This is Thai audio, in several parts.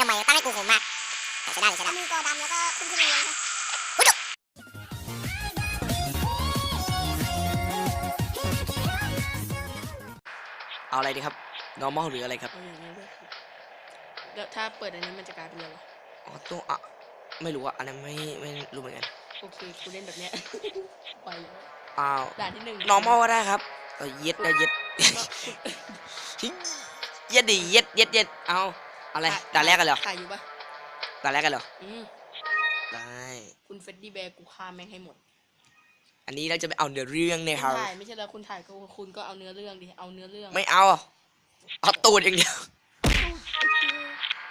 ทำไมตั้งให้กูโหมมากใช้ได้ใช้ได้มือกอดำแล้วก็ขึ้นขึ้นลงลงไปเอาอะไรดีครับ normal หรืออะไรครับ เอาอย่างนี้ด้วยครับแล้วถ้าเปิดอันนี้มันจะกลายเป็นอะไรวะอ๋อตัวอะไม่รู้อะอันนั้นไม่ไม่รู้เหมือนกัน โอเคกูเล่นแบบเนี้ย ไปเลยอ้าว ด่านที่หนึ่ง normal ก็ได้ครับเออเย็ดนะเย็ด เย็ดดิเย็ดเย็ดเย็ดเอา อะไรด่านแรกกันเหรอถ่ายอยู่ปะด่านแรกกันเหรออืมได้คุณเฟดดี้แบร์กูฆ่าแม่งให้หมด อันนี้เราจะไปเอาเนื้อเรื่องเนี่ยคุครัณบถ่ายไม่ใช่แล้วคุณถ่ายก็คุณก็เอาเนื้อเรื่องดิเอาเนื้อเรื่องไม่เอาเอาตูดอย่างเดียว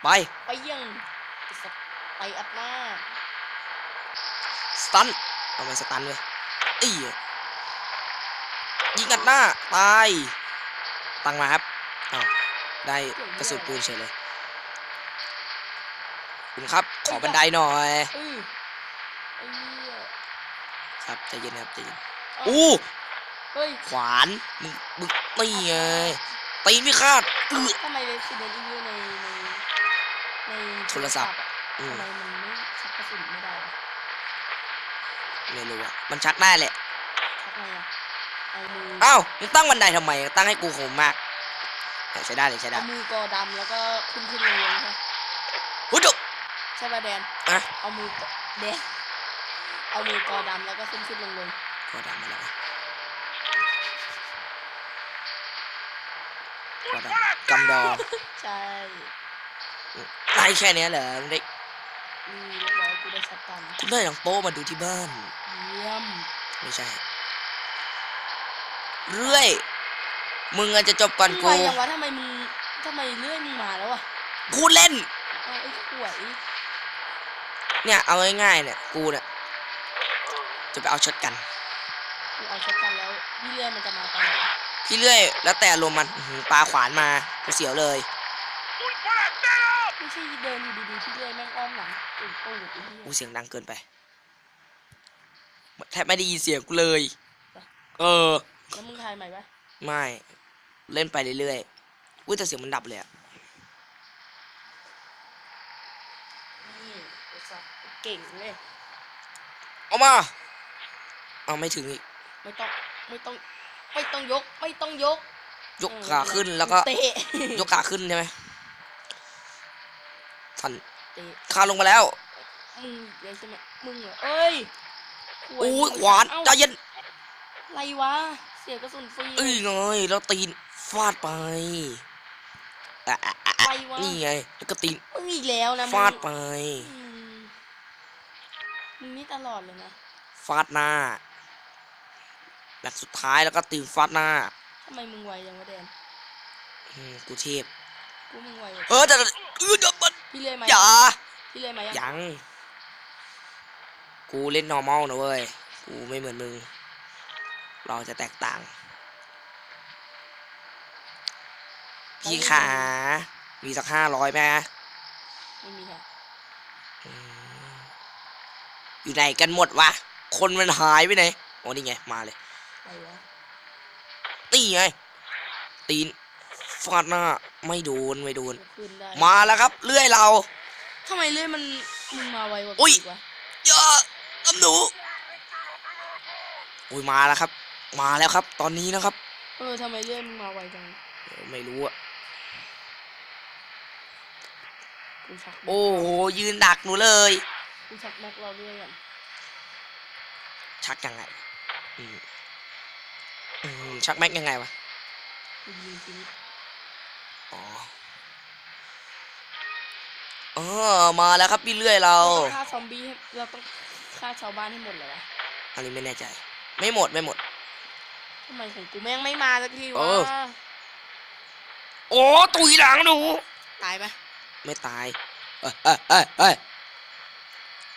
ไปไปเยี่ยงไปอัดหน้าสตันเอาไปสตันเลยอียิงอัดหน้าตายตังมาครับอ้าวได้กระสุนปืนเฉยเลย คุณครับ ขอบันไดหน่อยเออไอ้เหี้ยครับใจเย็นนะครับใจเย็นเอ้าอู้เฮ้ยขวานมึงมึงนี่ไงตีนไม่คาดอื้อทำไม Resident Evil ในในในโทรศัพท์อะอืมทำไมมันไม่ชักกระสุนไม่ได้วะไม่รู้อะมันชักได้แหละชักไงอะเอามืออ้าวมึงตั้งบันไดทำไมตั้งให้กูโหมมากแต่ใช้ได้เลยใช้ได้เอามือกอดำแล้วก็ขึ้นขึ้นลงลงใช่หุ้ยจุ ใช่ป่ะแดนอะเอามือกอแดน เอามือกอดำแล้วก็ขึ้นขึ้นลงลงก็ดำมาแล้ววะก็ดำกำดอใช่ได้แค่เนี้ยเหรอมึงได้นี่เรียบร้อยกูได้ชัดกันคุณได้หนังโป๊มาดูที่บ้าน เยี่ยมไม่ใช่ เรื่อย มึงอาจจะจบก่อนมึงกูไวยังวะทำไมมึงทำไมเลื่อยมึงมาแล้วอะ กูเล่น เอาไอ้ขวย เนี่ยเอาง่ายๆเนี่ยกูเนี่ยจะไปเอาช็อตกันกูเอาชัดกันแล้วพี่เลื่อยมันจะมาตอนไหนพี่เรื่อยแล้วแต่ลมณ์มันอื้อหือปลาขวานมากูเสียวเลยไม่ใช่เดินอยู่ดีๆพี่เลื่อยแม่งอ้อมหลังตุ่มตูดไอ้เหี้ยกูเสียงดังเกินไปแทบไม่ได้ยินเสียงกูเลย เออแล้วมึงทายใหม่ปะไม่ เล่นไปเรื่อยๆอุ้ยแต่เสียงมันดับเลยอะ นี่ไอ้สัส เก่งเลยเอามาเอาไม่ถึงอีกไม่ต้องไม่ต้องไม่ต้องยกไม่ต้องยก ยกขาขึ้นแล้วก็เตะยกขาขึ้นใช่ไหมทันเตะขาลงมาแล้วมึงเดี๋ยวจะมามึงเหรอเอ้ยหวโอ้ยมึงขวานเอ้าใจเย็นอะไรวะเสียกระสุนฟรีเอ้ยไงแล้วตีนฟาดไปอะอะอะไปวะนี่ไงแล้วก็ตีนมึงอีกแล้วนะมึงฟาดไปอื มมึงนี่ตลอดเลยนะฟาดหน้าแบบสุดท้ายแล้วก็ตีนฟาดหน้าทำไมมึงไวยังวะแดนอืมกูเทพกูมึงไวกว่าเออแต่เออเดี๋ยวมันพี่เลื่อยมาอย่าพี่เลื่อยมายังยังกูเล่น normal นะเว้ยกูไม่เหมือนมึง เราจะแตกต่าง พี่ขา มีสักห้าร้อยไหมไม่มีค่ะ อืมอยู่ไหนกันหมดวะ คนมันหายไปไหนโอ้นี่ไง มาเลยไปวะนี่ไง ตีนฟาดหน้า ไม่โดน ไม่โดนกูขึ้นได้มาแล้วครับ เลื่อยเราทำไมเลื่อยมันมึงมาไวกว่ากูอุ๊ยอีกวะเยอะตำหนูอุ้ยมาแล้วครับ มาแล้วครับ ตอนนี้นะครับ เออทำไมเลื่อยมึงมาไวจังเออไม่รู้อะกูชักแม็กโอ้โหยืนดักหนูเลย กูชักแม็กเราเลื่อยอะชักยังไงอืมอืมชักแม็กยังไงวะกูยิงทิ้งอ๋อเออมาแล้วครับพี่เลื่อยเราเราต้องฆ่าซอมบี้ให้เราต้องฆ่าชาวบ้านให้หมดเลยวะอันนี้ไม่แน่ใจ ไม่หมดไม่หมดทำไมของกูแม่งไม่มาสักทีเอวะอโอ้ตุยหลังหนูตายปะไม่ตายเอ้ยเอ้ยเอ้ย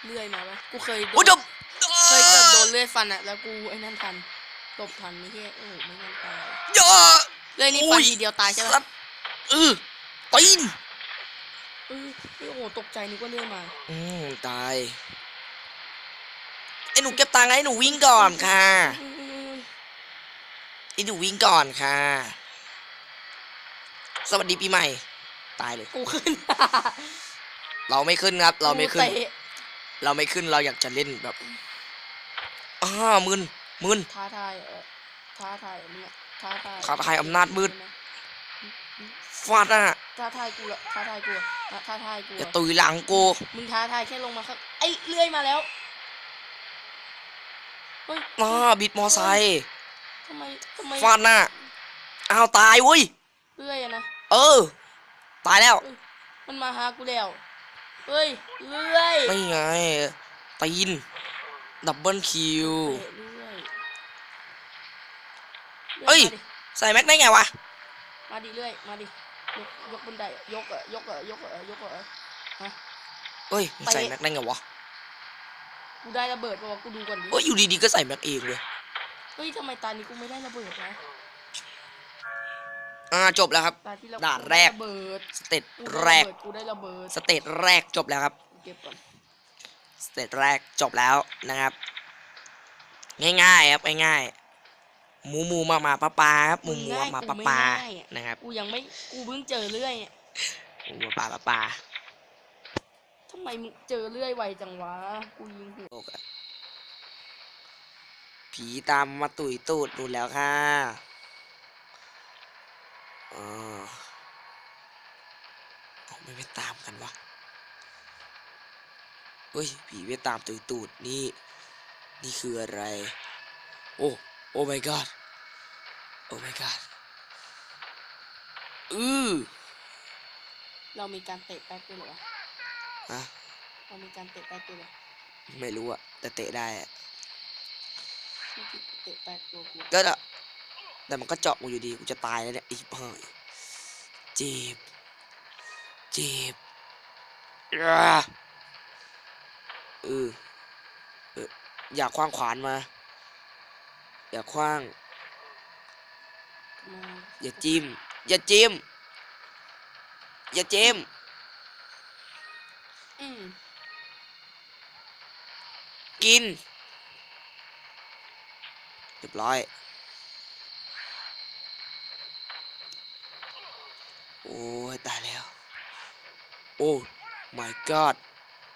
เอ้ยเลื่อยมาปะกูเคยโดโอ้นจบเคยเกือบโดนเลื่อยฟันอะแล้วกูไอ้นั่นทันหลบทันไม่ใช่โอ้โหไม่งั้นตายเยอะเลื่อยนี่อุ้ฟันยทีเดียวตายใช่สัปะตว์เออตีนเออโอ้โหตกใจนึกว่าเลื่อยมาอืมตายไอ้หนูเก็บตังค์ให้หนูวิ่งก่อนค่ะอืมไอ้หนูวิ่งก่อนค่ะ สวัสดีปีใหม่ ตายเลย กูขึ้นเราไม่ขึ้นครับ เราไม่ขึ้น กูตะ เราไม่ขึ้นเราอยากจะเล่นแบบอ้ามึนมึน ท้าทายเออท้าทายอันเนี้ยท้าทายท้าทายอำนาจมืด ฟาดอะท้าทายกูละท้าทายกูอะท้าท้าทายกูอย่าอะตุยหลังกูมึงท้าทายแค่ลงมาครับไอ้เลื่อยมาแล้วเฮ้ยมาบิดมอไซค์ทำไมทำไมฟาดหน้าอ้าวตายเว้ยเลื่อยอะนะเออ ตายแล้ว มันมาหากูแล้ว เฮ้ยเลื่อยไม่ไงตีนดับเบิลคิวเตะเลื่อยเอ้ยลื่มาดิใส่แม็กได้ไงวะมาดิเรื่อยมาดิยกยกบันไดอะยกอะยกอะยกอะยกอะฮะเอ้ยมึงใส่ไปแม็กได้ไงวะกูได้ระเบิดป่าวะกูดูก่อนดิเอ้ยอยู่ดีๆก็ใส่แม็กเองเลยเฮ้ยทำไมตานี้กูไม่ได้ระเบิดนะ อ่าจบแล้วครับ ตาที่เราด่านแรกระเบิดสเตจกูได้แรกระเบิดกูได้ระเบิดสเตจแรกจบแล้วครับเก็บก่อนสเตจแรกจบแล้วนะครับ ง่ายๆครับง่ายๆหมูหมูมามาปลาปลาครับหมูหมูมามาปลาปลานะครับกูยังไม่กูเพิ่งเจอเรื่อยเนี่ยหมูมาปลาปลาปลาทำไมมึงเจอเรื่อยไวจังวะกูยิงหัวโลกอะผีตามมาตุยตูดดูแล้วค่ะ อ๋อเอาไม่ไปตามกันวะเฮ้ยผีไม่ตามตุยตูดนี่ นี่คืออะไร โอ้ โอ้ my god โอ้ my god อือเรามีการเตะแป๊กด้วยเหรอวะฮะเรามีการเตะแป๊กด้วยเหรอไม่รู้อะแต่เตะได้อะไม่คิดเตะแป๊กตัวกูก็อะ แต่มันก็เจาะกูอยู่ดีกูจะตายแล้วเนี่ยไอ้เฮ้ยเจ็บเจ็บอ่าเออเอออยากคว้างขวานมา อยากคว้างมาอย่าจิ้ม อย่าจิ้ม อย่าจิ้มอืมกินเรียบร้อย โอ้ยตายแล้ว โอ้ my god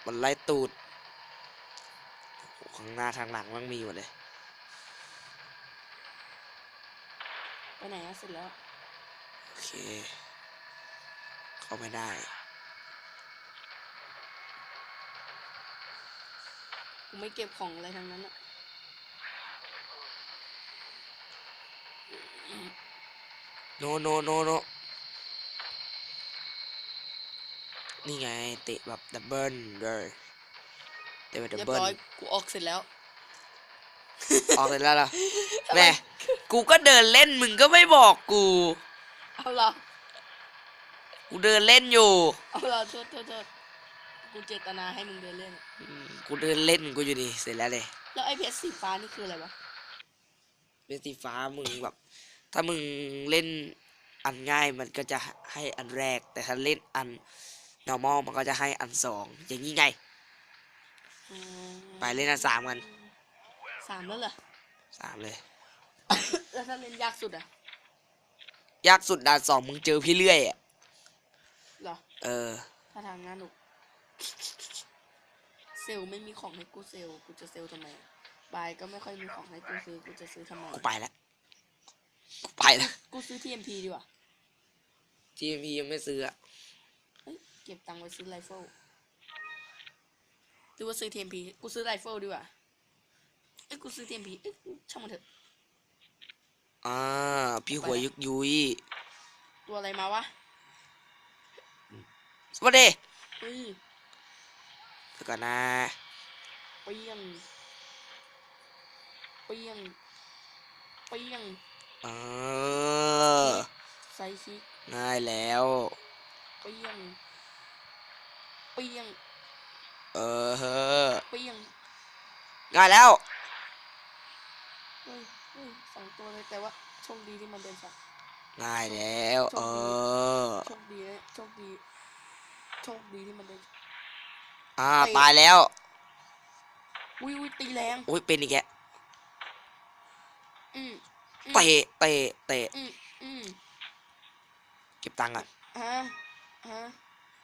มันไล่ตูดโอ้ข้างหน้าทางหลังมันมีหมดเลยไปไหนอะเสร็จแล้ว โอเค เข้าไม่ได้ กูไม่เก็บของอะไรทั้งนั้นอะโนโนโนโน นี่ไงเตะแบบดับเบิลเลยเตะแบบดับเรียบเบิลร้อยกูออกเสร็จแล้ว ออกเลยแล้วล่ะแม่กูก็เดินเล่นมึงก็ไม่บอกกู เอาละกูเดินเล่นอยู่เอาละโทษโทษโทษกูเจตนาให้มึงเดินเล่น อืมกูเดินเล่นกูอยู่นี่เสร็จแล้วเลยแล้วไอ้เพชรสีฟ้านี่คืออะไรวะ เป็นสีฟ้ามึงแบบ ถ้ามึงเล่นอันง่ายมันก็จะให้อันแรก แต่ถ้าเล่นอัน normal มันก็จะให้อันสองอย่างนี้ไง อืมไปเล่นอันสามกันสามแล้วเหรอ สามเลย แล้วถ้าเล่นยากสุดอะยากสุดด่านสองมึงเจอพี่เรื่อยอะเหรอ เออ ถ้าทางงานหนุกเซลลไม่มีของให้กูเซลลกูจะเซลลทำไมอะบายก็ไม่ค่อยมีของให้กูซื้อ กูจะซื้อทำไม กูไปแล้วกูไปแล้วกูซื้อ TMP ดีกว่า ทีมพียังไม่ซื้ออะ เฮ้ยเก็บตังค์ไว้ซื้อไรเฟิลหรือว่าซื้อ TMP กูซื้อไรเฟิลดีกว่า เอ้ยกูซื้อ TMP เอ้ยช่างมันเถอะ อ่า พี่หัวยุกยุยตัวอะไรมาวะสวัสดีเฮ้ยเดี๋ยวก่อนนะเปี้ยงเปี้ยงเปี้ยงเออไซคิกง่ายแล้ว เปี้ยง เปี้ยง เออเฮ้อเปี้ยงง่ายแล้วเฮ้ยเฮ้ยสองตัวเลยแต่ว่าโชคดีที่มันเดินสักง่ายแล้ว เออ โชคดีนะโชคดี โชคดีที่มันเดินอ่าไปตายแล้ว อุ้ยอุ้ยตีแรงโอ้ยเป็นอีกแกอืมอืมเตะเตะเตะอืมอืมเก็บตังค์อะฮะฮะ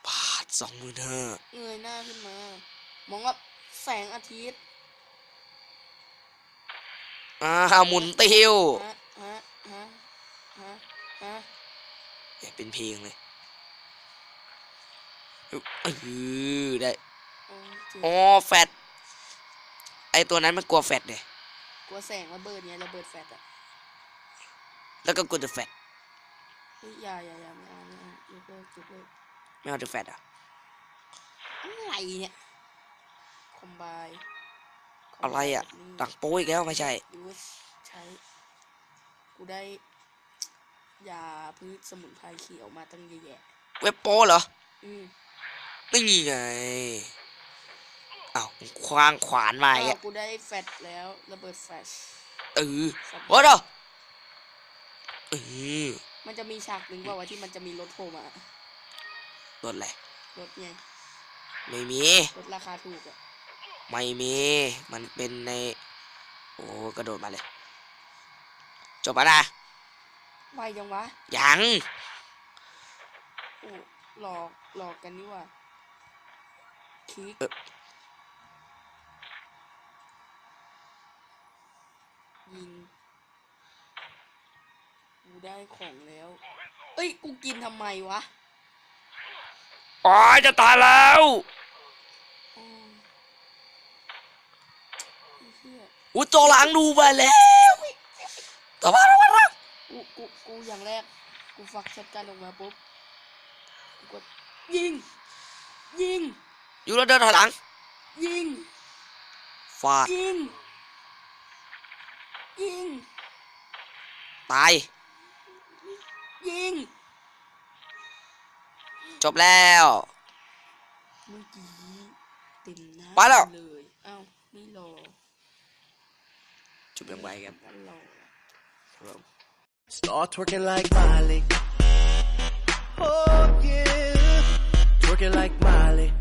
ปาด สองหมื่นห้าเงยหน้าขึ้นมา มองว่าแสงอาทิตย์อ่าหมุนติ้วฮะฮะฮะฮะฮะเนี่ยเป็นเพลงเลยเออได้โอ้ยเจ็บอ๋อแฟดไอตัวนั้นมันกลัวแฟดเลยกลัวแสงระเบิดเนี่ยระเบิดแฟลชอะแล้วก็กลัวเดอะแฟดเฮ้ยอย่าอย่าอย่าไม่เอาไม่เอายกเลิกยกเลิกไม่เอาเดอะแฟดอะ อะไรเนี่ยคอมไบอะไรอะตังโป้อีกแล้วไม่ใช่ยูสใช้กูได้ยาพืชสมุนไพรเขียวมาตั้งเยอะแยะเว็บโป้เหรอ อืมนี่ไงอ้าวคว้างขวานมาอีกอ้าอะวกูได้แฟลชแล้วระเบิดแฟลชเออสับวะเด้อเออมันจะมีฉากหนึ่งว่าว่าที่มันจะมีรถโผล่มารถอะไรรถไง ไม่มีรถราคาถูกอะไม่มี มันเป็นใน โอ้กระโดดมาเลย จบแล้วนะไวจังวะยัง โอ้หลอกหลอกกันนี่หว่าคลิกเอ่อยิงกูได้ของแล้ว เอ้ย กูกินทำไมวะ อ๋อจะตายแล้วอ๋อไอ้เหี้ยอุ้ยตัวหลังดูไปแล้วต่อมาต่อมาต่อมากูกูกูอย่างแรก กูฟักช็อตกันออกมาปุ๊บกูกดยิง ยิง อยู่แล้วเดินถอยหลัง ยิงฟาดยิง ยิง ตาย ยิง จบแล้วเมื่อกี้เต็มหน้าไปแล้ว เลยเอ้าไม่รอจบยังไงกันกันรอ Start twerking like Miley. Oh yeah. Twerking like Miley.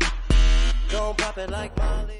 Don't pop it like Miley.